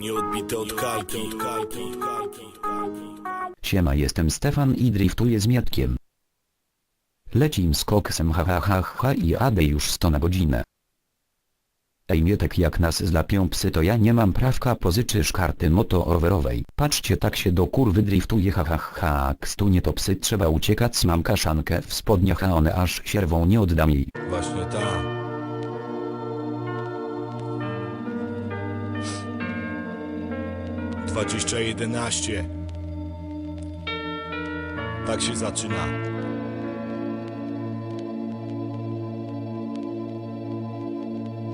Nie odbite od kalki, od kalki, od kalki, od kalki. Siema jestem Stefan i driftuję z Miatkiem. Lecim z koksem ha ha ha ha i jadę już 100 na godzinę. Ej Mietek jak nas zlapią psy to ja nie mam prawka pozyczysz karty motorowerowej. Patrzcie tak się do kurwy driftuje ha ha ha kstunie to psy trzeba uciekać mam kaszankę w spodniach a one aż sierwą nie oddam jej. Właśnie ta. Dwadzieścia jedenaście. Tak się zaczyna.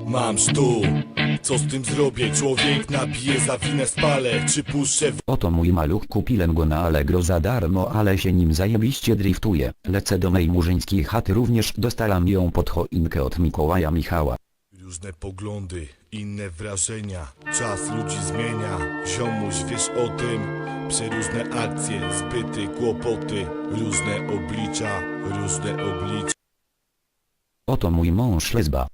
Mam stół. Co z tym zrobię? Człowiek nabije, zawinę spalę. Czy puszczę w... Oto mój maluch kupiłem go na Allegro za darmo ale się nim zajebiście driftuje. Lecę do mej murzyńskiej chaty również dostalam ją pod choinkę od Mikołaja Michała. Różne poglądy, inne wrażenia Czas ludzi zmienia Ziomuś wiesz o tym Przeróżne akcje, zbyty, kłopoty Różne oblicza, różne oblicza Oto mój mąż lesba.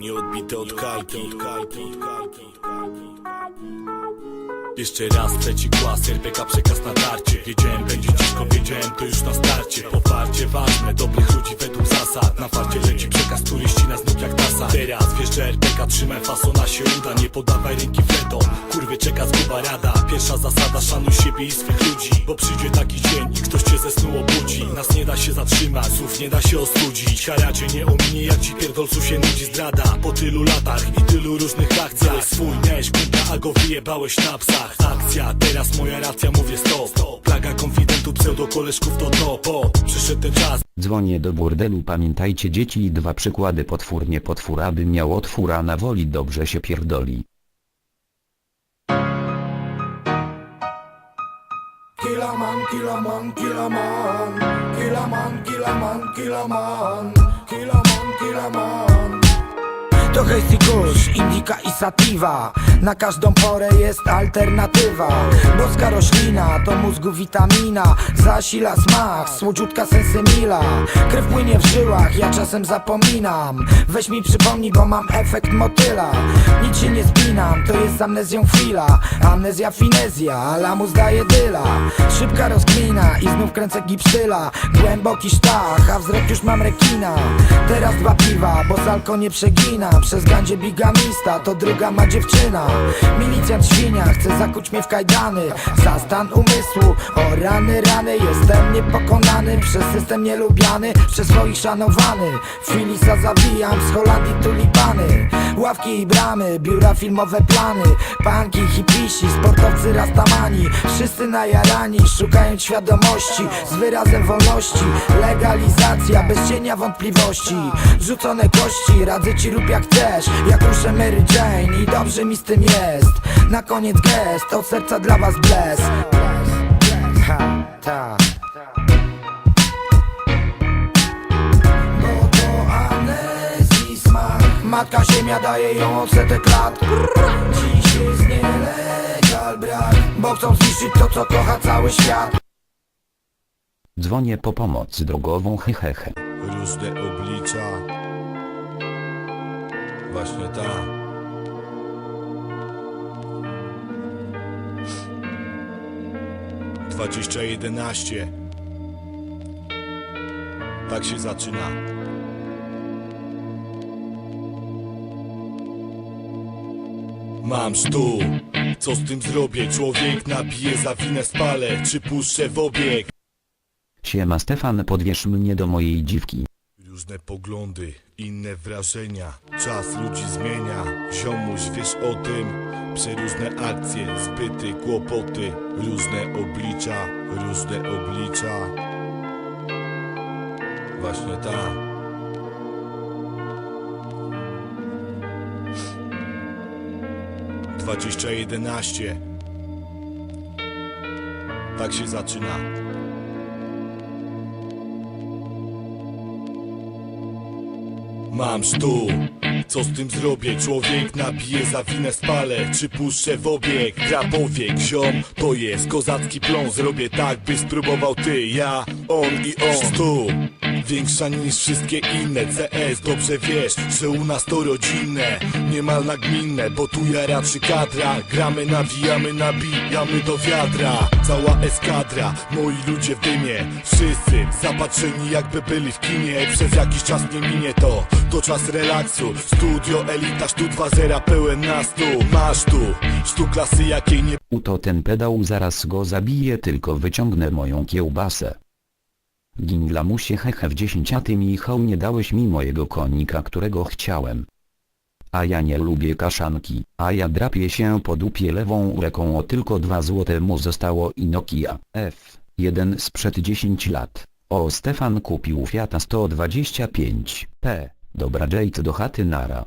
Nie odbite od kalki, od kalki, od kalki, od kalki. Jeszcze raz trzeci klas, RPK przekaz na tarcie. Wiedziałem będzie ciężko, wiedziałem to już na starcie. Poparcie ważne, dobrych ludzi według zasad. Na farcie leci przekaz, który ścina znów jak tasa. Teraz wiesz, że RPK trzymaj fasona się uda Nie podawaj ręki fretom, kurwy czeka zguba rada. Pierwsza zasada, szanuj siebie i swych ludzi. Bo przyjdzie taki dzień i ktoś cię ze snu obudzi. Nas nie da się zatrzymać, słów nie da się ostudzić. Haracie nie ominie jak ci pierdolcu się nudzi zdrada. Po tylu latach i tylu różnych akcjach swój miałeś kumpla, a go wyjebałeś na psach. Akcja, teraz moja racja, mówię stop. Plaga konfidentu, pseudo koleżków to dno Bo przyszedł ten czas. Dzwonię do burdelu pamiętajcie dzieci i dwa przykłady potwórnie potwór aby miał otwóra na woli dobrze się pierdoli. Killer man, killer man Killer man, killer man to hejsy kusz, indika i sativa Na każdą porę jest alternatywa. Boska roślina, to mózgu witamina. Zasila smak, słodziutka sensemila Krew płynie w żyłach, ja czasem zapominam. Weź mi przypomnij, bo mam efekt motyla. Nic się nie spinam, to jest z amnezją chwila Amnezja finezja, lamus daje dyla. Szybka rozklina i znów kręcę gipsztyla Głęboki sztach, a wzrok już mam rekina. Teraz dwa piwa, bo salko nie przegina. Przez gandzie bigamista, to druga ma dziewczyna Milicjant świnia, chce zakuć mnie w kajdany. Za stan umysłu, o rany, rany. Jestem niepokonany, przez system nielubiany Przez swoich szanowany. Filisa zawijam, z Holandii tulipany Ławki i bramy, biura filmowe plany. Panki, hipisi, sportowcy rastamani. Wszyscy najarani, szukając świadomości Z wyrazem wolności. Legalizacja, bez cienia wątpliwości. Rzucone kości, radzę ci rób jak chcesz. Jak ruszę Mary Jane i dobrze mi z tym jest. Na koniec gest, od serca dla was bless Ziemia daje ją odsetek lat. Dziś jest nielegal brak Bo chcą zniszczyć to co kocha cały świat. Dzwonię po pomoc drogową hehehe. Różne oblicza. Właśnie ta. Dwadzieścia jedenaście. Tak się zaczyna Mam sztu, co z tym zrobię? Człowiek napije za winę spalę, czy puszczę w obieg? Siema Stefan, podwiesz mnie do mojej dziwki. Różne poglądy, inne wrażenia, czas ludzi zmienia. Ziomuś wiesz o tym, przeróżne akcje, zbyty kłopoty, różne oblicza, różne oblicza. Właśnie tak. 2011. Tak się zaczyna. Mam sztu, co z tym zrobię? Człowiek napije za winę spalę Czy puszczę w obieg? Krapowiek, ziom To jest kozacki plon Zrobię tak, by spróbował ty, ja, on i on Stu Większa niż wszystkie inne. CS Dobrze wiesz, że u nas to rodzinne. Niemal nagminne, bo tu jara czy kadra. Gramy, nawijamy, nabijamy do wiadra. Cała eskadra, moi ludzie w dymie. Wszyscy zapatrzeni jakby byli w kinie. Przez jakiś czas nie minie to, to czas relaksu. Studio Elita, sztu 2.0 pełen na stół Masz tu, sztu klasy jakiej nie Uto ten pedał zaraz go zabije tylko wyciągnę moją kiełbasę. Ginglamusie hehe w 10 a ty Michał nie dałeś mi mojego konika którego chciałem. A ja nie lubię kaszanki, a ja drapię się po dupie lewą ręką o tylko 2 złote mu zostało i Nokia F, 1 sprzed 10 lat. O Stefan kupił Fiata 125 P, dobra Jade do chaty nara.